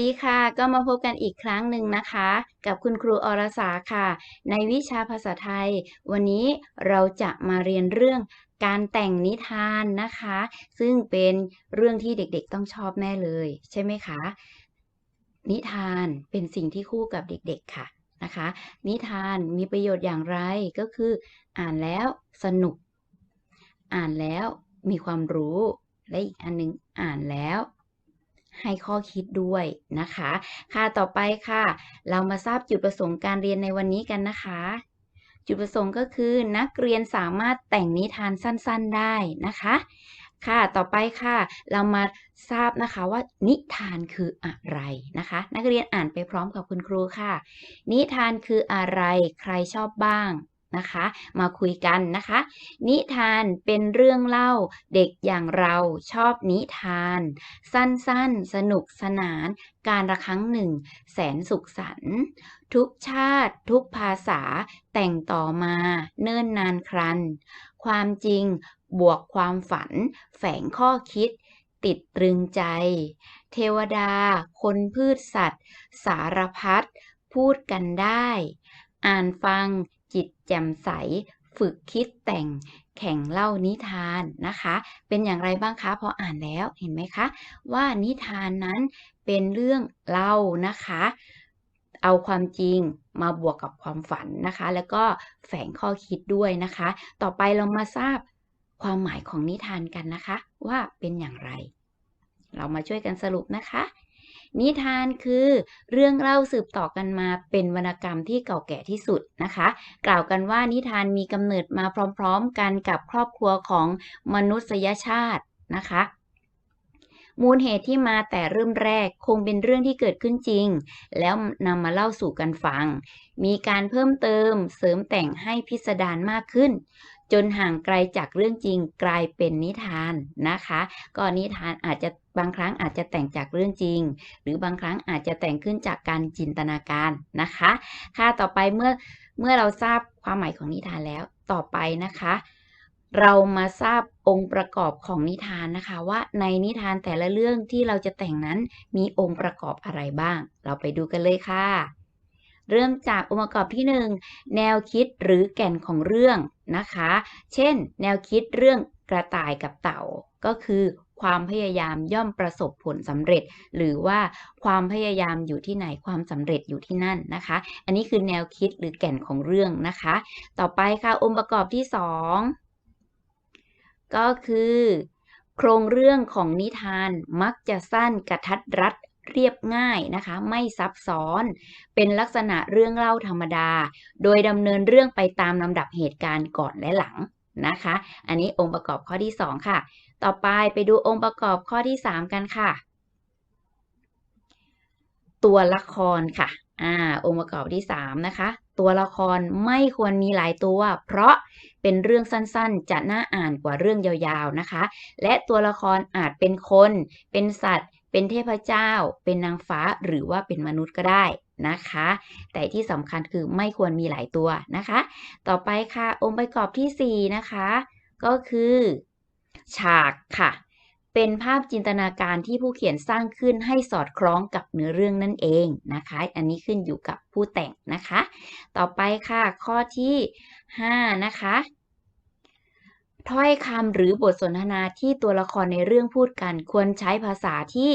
ดีค่ะ ก็มาพบกันอีกครั้งหนึ่งนะคะ กับคุณครูอรสาค่ะ ในวิชาภาษาไทย วันนี้เราจะมาเรียนเรื่องการแต่งนิทานนะคะ ซึ่งเป็นเรื่องที่เด็กๆต้องชอบแน่เลย ใช่ไหมคะ นิทานเป็นสิ่งที่คู่กับเด็กๆค่ะนะคะ นิทานมีประโยชน์อย่างไรก็คือ อ่านแล้วสนุก อ่านแล้วมีความรู้ และอีกอันหนึงอ่านแล้ว ให้ข้อคิดด้วยนะคะ ค่ะต่อไปค่ะ เรามาทราบจุดประสงค์การเรียนในวันนี้กันนะคะ จุดประสงค์ก็คือนักเรียนสามารถแต่งนิทานสั้นๆได้นะคะ ค่ะต่อไปค่ะ เรามาทราบนะคะว่านิทานคืออะไรนะคะ นักเรียนอ่านไปพร้อมกับคุณครูค่ะ นิทานคืออะไรใครชอบบ้าง นะคะ มาคุยกันนะคะ นิทานเป็นเรื่องเล่าเด็กอย่างเราชอบนิทาน สั้นๆ สนุกสนาน การละครั้งหนึ่ง แสนสุขสันต์ทุกชาติทุกภาษาแต่งต่อมาเนิ่นนานครัน ความจริงบวกความฝัน แฝงข้อคิด ติดตรึงใจ เทวดา คนพืชสัตว์ สารพัดพูดกันได้ อ่านฟัง จิตแจ่มใส ฝึกคิดแต่งแข่งเล่านิทานนะคะ เป็นอย่างไรบ้างคะพออ่านแล้วเห็นไหมคะ ว่านิทานนั้นเป็นเรื่องเล่านะคะ เอาความจริงมาบวกกับความฝันนะคะ แล้วก็แฝงข้อคิดด้วยนะคะ ต่อไปเรามาทราบความหมายของนิทานกันนะคะ ว่าเป็นอย่างไร เรามาช่วยกันสรุปนะคะ นิทานคือเรื่องเล่าสืบต่อกันมาเป็นวรรณกรรมที่เก่าแก่ที่สุดนะคะ กล่าวกันว่านิทานมีกำเนิดมาพร้อมๆกันกับครอบครัวของมนุษยชาตินะคะมูลเหตุที่มาแต่เริ่มแรกคงเป็นเรื่องที่เกิดขึ้นจริง แล้วนำมาเล่าสู่กันฟัง มีการเพิ่มเติมเสริมแต่งให้พิสดารมากขึ้น จนห่างไกลจากเรื่องจริงกลายเป็นนิทานนะคะ ก็นิทานอาจจะบางครั้งอาจจะแต่งจากเรื่องจริง หรือบางครั้งอาจจะแต่งขึ้นจากการจินตนาการนะคะ ค่ะต่อไปเมื่อเมื่อเราทราบความหมายของนิทานแล้วต่อไปนะคะ เรามาทราบองค์ประกอบของนิทานนะคะ ว่าในนิทานแต่ละเรื่องที่เราจะแต่งนั้นมีองค์ประกอบอะไรบ้าง เราไปดูกันเลยค่ะ เริ่มจากองค์ประกอบที่ 1 แนวคิดหรือแก่นของเรื่องนะคะ เช่น แนวคิดเรื่องกระต่ายกับเต่าก็คือความพยายามย่อมประสบผลสำเร็จ หรือว่าความพยายามอยู่ที่ไหนความสำเร็จอยู่ที่นั่นนะคะ อันนี้คือแนวคิดหรือแก่นของเรื่องนะคะ ต่อไปค่ะองค์ประกอบที่ 2 ก็คือ โครงเรื่องของนิทานมักจะสั้นกระทัดรัด เรียบง่ายนะคะ ไม่ซับซ้อน เป็นลักษณะเรื่องเล่าธรรมดา โดยดำเนินเรื่องไปตามลำดับเหตุการณ์ก่อนและหลังนะคะ อันนี้องค์ประกอบข้อที่ 2 ค่ะ ต่อไปไปดูองค์ประกอบข้อที่ 3 กันค่ะ ตัวละครค่ะอ่าองค์ประกอบที่ 3 นะคะ ตัวละครไม่ควรมีหลายตัว เพราะเป็นเรื่องสั้นๆ จะน่าอ่านกว่าเรื่องยาวๆนะคะ และตัวละครอาจเป็นคน เป็นสัตว์ เป็นเทพเจ้า เป็นนางฟ้าหรือว่าเป็นมนุษย์ก็ได้นะคะ แต่ที่สำคัญคือไม่ควรมีหลายตัวนะคะ ต่อไปค่ะ องค์ประกอบที่ 4 นะคะ ก็คือ ฉากค่ะ เป็นภาพจินตนาการที่ผู้เขียนสร้างขึ้นให้สอดคล้องกับเนื้อเรื่องนั่นเองนะคะ อันนี้ขึ้นอยู่กับผู้แต่งนะคะ ต่อไปค่ะ ข้อที่ 5 นะคะ ถ้อยคำหรือบทสนทนาที่ตัวละครในเรื่องพูดกัน ควรใช้ภาษาที่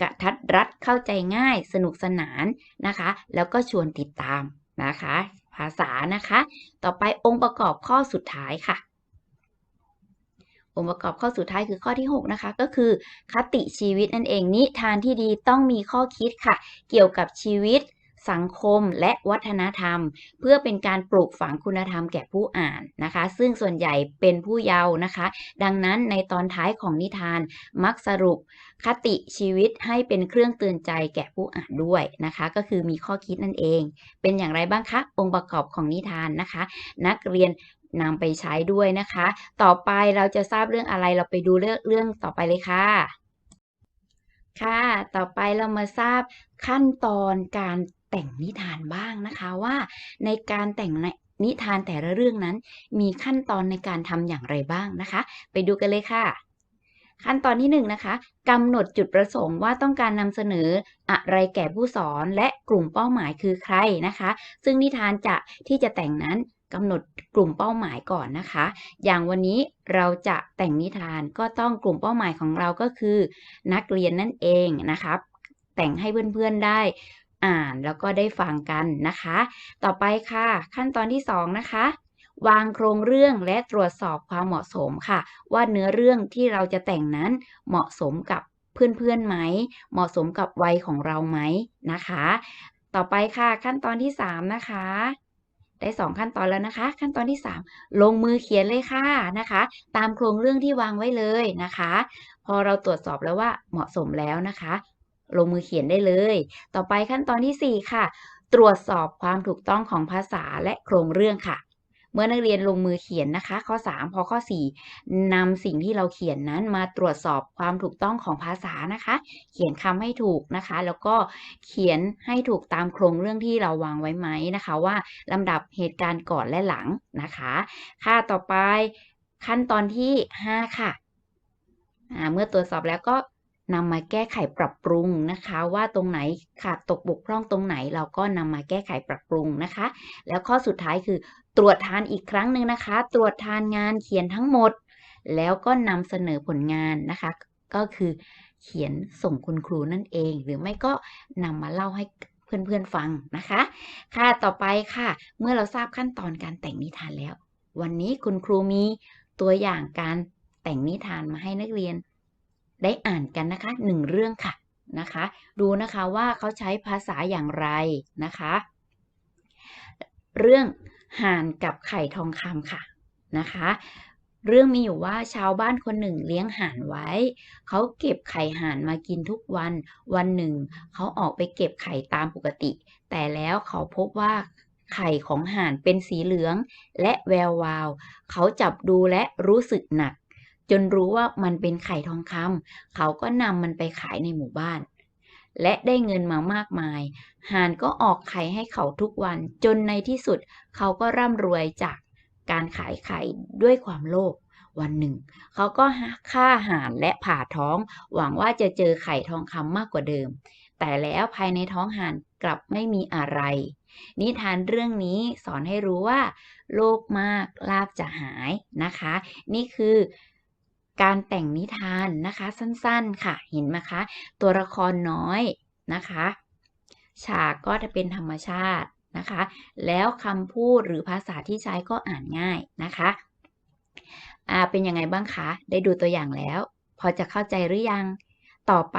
กระทัดรัดเข้าใจง่าย สนุกสนานนะคะ แล้วก็ชวนติดตามนะคะ ภาษานะคะ ต่อไปองค์ประกอบข้อสุดท้ายค่ะ องค์ประกอบข้อสุดท้ายคือข้อที่ 6 นะคะ ก็คือ คติชีวิตนั่นเองนิทานที่ดีต้องมีข้อคิดค่ะ เกี่ยวกับชีวิต สังคมและวัฒนธรรม เพื่อเป็นการปลูกฝังคุณธรรมแก่ผู้อ่านนะคะ ซึ่งส่วนใหญ่เป็นผู้เยาว์นะคะ ดังนั้นในตอนท้ายของนิทานมักสรุปคติชีวิตให้เป็นเครื่องเตือนใจแก่ผู้อ่านด้วยนะคะ ก็คือมีข้อคิดนั่นเอง เป็นอย่างไรบ้างคะองค์ประกอบของนิทานนะคะ นักเรียนนำไปใช้ด้วยนะคะ ต่อไปเราจะทราบเรื่องอะไรเราไปดูเรื่องเรื่องต่อไปเลยค่ะ ค่ะ ต่อไปเรามาทราบขั้นตอนการ แต่งนิทานบ้างนะคะว่า ในการแต่งนิทานแต่ละเรื่องนั้น มีขั้นตอนในการทำอย่างไรบ้างนะคะ ไปดูกันเลยค่ะ ขั้นตอนที่1นงนะคะกำหนดจุดประสงค์ว่าต้องการนำเสนออะไรแก่ผู้สอนและกลุ่มเป้าหมายคือใครนะคะ ซึ่งนิทานจะที่จะแต่งนั้นกำหนดกลุ่มเป้าหมายก่อนนะคะ อย่างวันนี้เราจะแต่งนิทานก็ต้องกลุ่มเป้าหมายของเราก็คือ นักเรียนนั่นเองนะครับ แต่งให้เพื่อนๆได้ อ่านแล้วก็ได้ฟังกันนะคะ ต่อไปค่ะ ขั้นตอนที่ 2 นะคะ วางโครงเรื่องและตรวจสอบความเหมาะสมค่ะ ว่าเนื้อเรื่องที่เราจะแต่งนั้นเหมาะสมกับเพื่อนๆไหม เหมาะสมกับวัยของเราไหมนะคะ ต่อไปค่ะขั้นตอนที่ 3 นะคะได้ 2 ขั้นตอนแล้วนะคะ ขั้นตอนที่ 3 ลงมือเขียนเลยค่ะนะคะ ตามโครงเรื่องที่วางไว้เลยนะคะ พอเราตรวจสอบแล้วว่าเหมาะสมแล้วนะคะ ลงมือเขียนได้เลย ต่อไปขั้นตอนที่ 4 ค่ะ ตรวจสอบความถูกต้องของภาษาและโครงเรื่องค่ะ เมื่อนักเรียนลงมือเขียนนะคะ ข้อ 3 พอข้อ 4นำสิ่งที่เราเขียนนั้นมาตรวจสอบความถูกต้องของภาษานะคะ เขียนคำให้ถูกนะคะ แล้วก็เขียนให้ถูกตามโครงเรื่องที่เราวางไว้ไหมนะคะ ว่าลำดับเหตุการณ์ก่อนและหลังนะคะ ค่ะต่อไปขั้นตอนที่ 5 ค่ะเมื่อตรวจสอบแล้วก็ นำมาแก้ไขปรับปรุงนะคะ ว่าตรงไหนขาดตกบกพร่องตรงไหน เราก็นำมาแก้ไขปรับปรุงนะคะ แล้วข้อสุดท้ายคือ ตรวจทานอีกครั้งหนึ่งนะคะ ตรวจทานงานเขียนทั้งหมด แล้วก็นำเสนอผลงานนะคะ ก็คือเขียนส่งคุณครูนั่นเอง หรือไม่ก็นำมาเล่าให้เพื่อนๆฟังนะคะ ค่ะต่อไปค่ะ เมื่อเราทราบขั้นตอนการแต่งนิทานแล้ว วันนี้คุณครูมีตัวอย่างการแต่งนิทานมาให้นักเรียน ได้อ่านกันนะคะหนึ่งเรื่องค่ะนะคะ ดูนะคะว่าเขาใช้ภาษาอย่างไรนะคะ เรื่องห่านกับไข่ทองคำค่ะนะคะ เรื่องมีอยู่ว่าชาวบ้านคนหนึ่งเลี้ยงห่านไว้ เขาเก็บไข่ห่านมากินทุกวัน วันหนึ่ง เขาออกไปเก็บไข่ตามปกติ แต่แล้วเขาพบว่าไข่ของห่านเป็นสีเหลืองและแวววาว เขาจับดูและรู้สึกหนัก จนรู้ว่ามันเป็นไข่ทองคำเขาก็นำมันไปขายในหมู่บ้าน และได้เงินมามากมาย หานก็ออกไข่ให้เขาทุกวันจนในที่สุดเขาก็ร่ำรวยจากการขายไข่ด้วยความโลภวันหนึ่ง เขาก็ฆ่าหานและผ่าท้อง หวังว่าจะเจอไข่ทองคำมากกว่าเดิม แต่แล้วภายในท้องหานกลับไม่มีอะไร นิทานเรื่องนี้สอนให้รู้ว่า โลภมากลาบจะหายนะคะ นี่คือ การแต่งนิทานนะคะ สั้นๆค่ะ เห็นไหมคะ ตัวละครน้อยนะคะ ฉากก็จะเป็นธรรมชาตินะคะ แล้วคำพูดหรือภาษาที่ใช้ก็อ่านง่ายนะคะอ่าเป็นยังไงบ้างคะ ได้ดูตัวอย่างแล้ว พอจะเข้าใจหรือยัง ต่อไป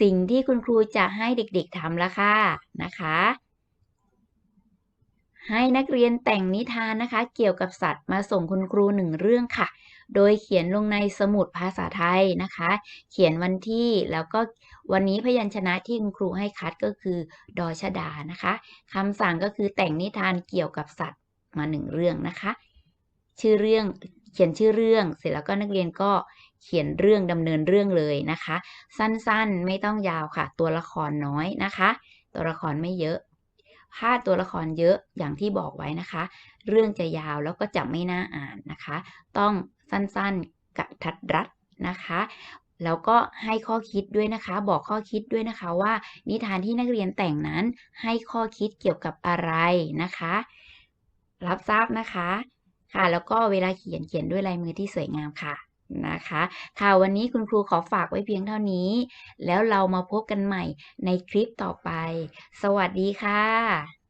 สิ่งที่คุณครูจะให้เด็กๆทำละค่ะนะคะ ให้นักเรียนแต่งนิทานนะคะ เกี่ยวกับสัตว์มาส่งคุณครูหนึ่งเรื่องค่ะ โดยเขียนลงในสมุดภาษาไทยนะคะ เขียนวันที่แล้วก็วันนี้พยัญชนะที่คุณครูให้คัดก็คือ ดอชดานะคะคำสั่งก็คือแต่งนิทานเกี่ยวกับสัตว์มาหนึ่งเรื่องนะคะ ชื่อเรื่องเขียนชื่อเรื่องเสร็จแล้วก็นักเรียนก็เขียนเรื่องดำเนินเรื่องเลยนะคะ สั้นๆไม่ต้องยาวค่ะ ตัวละครน้อยนะคะ ตัวละครไม่เยอะ ถ้าตัวละครเยอะอย่างที่บอกไว้นะคะ เรื่องจะยาวแล้วก็จะไม่น่าอ่านนะคะ ต้องสั้นๆกระทัดรัดนะคะ แล้วก็ให้ข้อคิดด้วยนะคะ บอกข้อคิดด้วยนะคะว่า นิทานที่นักเรียนแต่งนั้นให้ข้อคิดเกี่ยวกับอะไรนะคะ รับทราบนะคะ ค่ะแล้วก็เวลาเขียนเขียนด้วยลายมือที่สวยงามค่ะ นะคะ ค่ะวันนี้คุณครูขอฝากไว้เพียงเท่านี้ แล้วเรามาพบกันใหม่ในคลิปต่อไป สวัสดีค่ะ